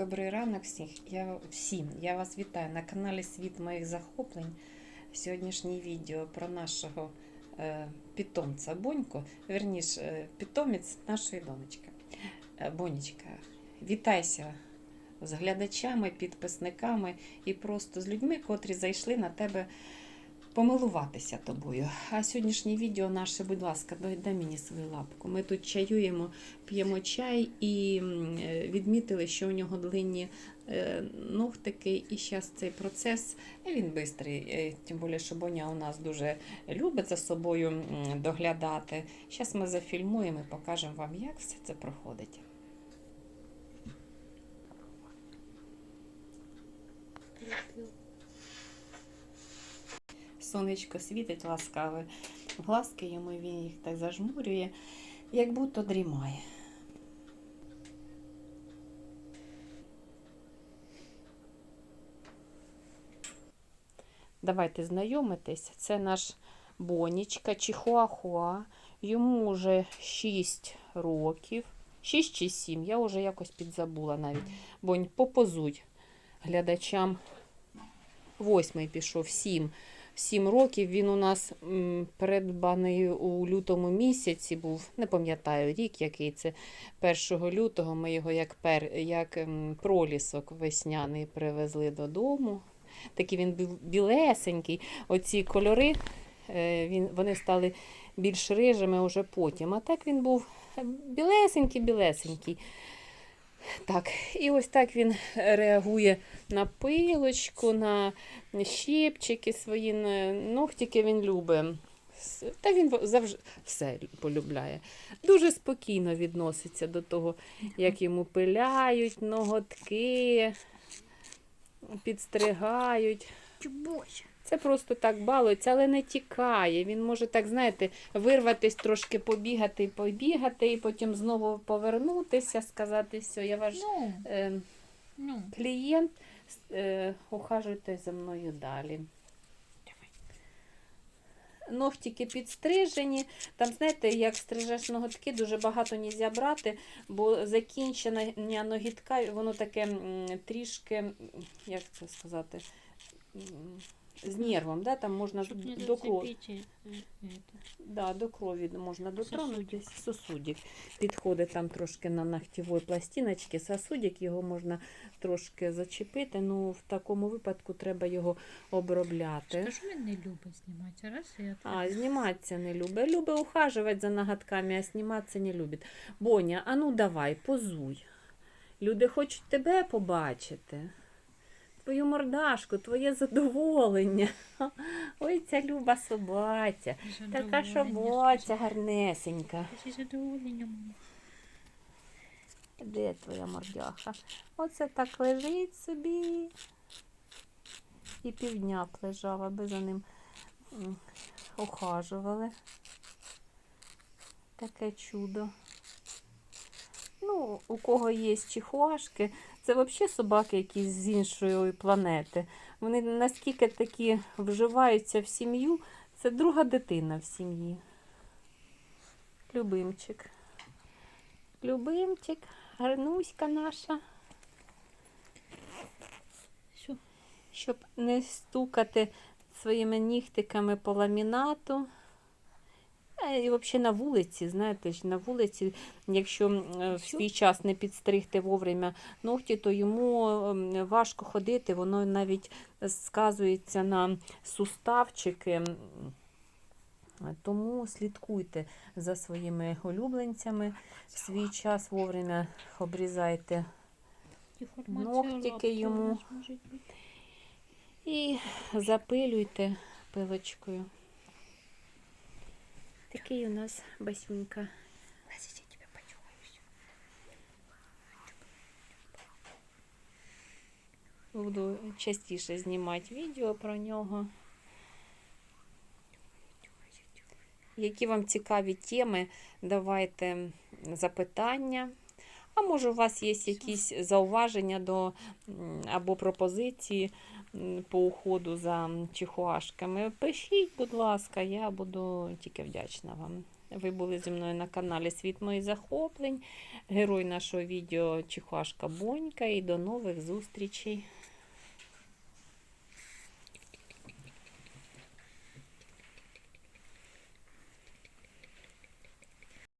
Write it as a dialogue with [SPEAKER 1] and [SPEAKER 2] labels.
[SPEAKER 1] Добрий ранок всіх. Я всім. Я вас вітаю на каналі Світ моїх захоплень. Сьогоднішнє відео про нашого е, питомця Боньку, верніше, питомець нашої донечки. Е, Бонечка, вітайся з глядачами, підписниками і просто з людьми, котрі зайшли на тебе помилуватися тобою. А сьогоднішнє відео наше, будь ласка, дай, мені свою лапку. Ми тут чаюємо, п'ємо чай і е, відмітили, що у нього длинні е, ногтики, і зараз цей процес е, він швидкий. Тим більше, що Боня у нас дуже любить за собою доглядати. Зараз ми зафільмуємо і покажемо вам, як все це проходить. Сонечко світить ласкаве. Глазки йому він їх так зажмурює, як будто дрімає. Давайте знайомитись. Це наш Бонічка Чихуахуа. Йому вже 6 років. 6 чи 7. Я вже якось підзабула навіть. Бонь, попозуй глядачам. Восьмий пішов, 7. 7 років він у нас придбаний у лютому місяці був, не пам'ятаю рік, який це 1 лютого. Ми його як, пер, як пролісок весняний привезли додому. Такий він білесенький. Оці кольори е, він, вони стали більш рижими вже потім. А так він був білесенький-білесенький. Так, і ось так він реагує на пилочку, на щепчики свої, на ногтики він любить. Та він завжди все полюбляє. Дуже спокійно відноситься до того, як йому пиляють ноготки, підстригають.
[SPEAKER 2] Чубось.
[SPEAKER 1] Це просто так балується, але не тікає. Він може так, знаєте, вирватись, трошки побігати, побігати, і потім знову повернутися, сказати, все, я ваш
[SPEAKER 2] Ну,
[SPEAKER 1] е,
[SPEAKER 2] ну.
[SPEAKER 1] клієнт, е, ухажуйте за мною далі. Ногтики підстрижені. Там, знаєте, як стрижеш ноготки, дуже багато не можна брати, бо закінчення ногітка, воно таке трішки, як це сказати, з нервом, да? там можна
[SPEAKER 2] Чтоб не
[SPEAKER 1] до крові.
[SPEAKER 2] э, это.
[SPEAKER 1] Да, до крові можна дотронутися. Сосудик. Підходить там трошки на ногтєвої пластиночки, сосудик, його можна трошки зачепити. Ну, в такому випадку треба його обробляти.
[SPEAKER 2] Скажи, він не любить зніматися. Раз і
[SPEAKER 1] А, зніматися не любить. Любить ухажувати за ноготками, а зніматися не любить. Боня, а ну давай, позуй. Люди хочуть тебе побачити. Твою мордашку, твоє задоволення. Ой, ця люба собаця. Така шоботя гарнесенька. Де твоя мордяха? Оце так лежить собі. І півдня б лежав, аби за ним ухажували. Таке чудо. Ну, у кого є чихуашки, це взагалі собаки якісь з іншої планети. Вони наскільки такі вживаються в сім'ю, це друга дитина в сім'ї. Любимчик. Любимчик, гарнуська наша. Щоб не стукати своїми нігтиками по ламінату. А І взагалі на вулиці, знаєте, ж, на вулиці, якщо е, в свій час не підстригти вовремя ногті, то йому важко ходити, воно навіть сказується на суставчики. Тому слідкуйте за своїми улюбленцями. В свій час вовремя обрізайте Ногтики йому. і запилюйте пилочкою. Такий у нас басюнька.
[SPEAKER 2] Я тебе.
[SPEAKER 1] Буду частіше знімати відео про нього. Які вам цікаві теми, давайте запитання. А може, у вас є якісь зауваження до або пропозиції по уходу за чихуашками? Пишіть, будь ласка, я буду тільки вдячна вам. Ви були зі мною на каналі Світ моїх захоплень. Герой нашого відео Чихуашка Бонька. І до нових зустрічей.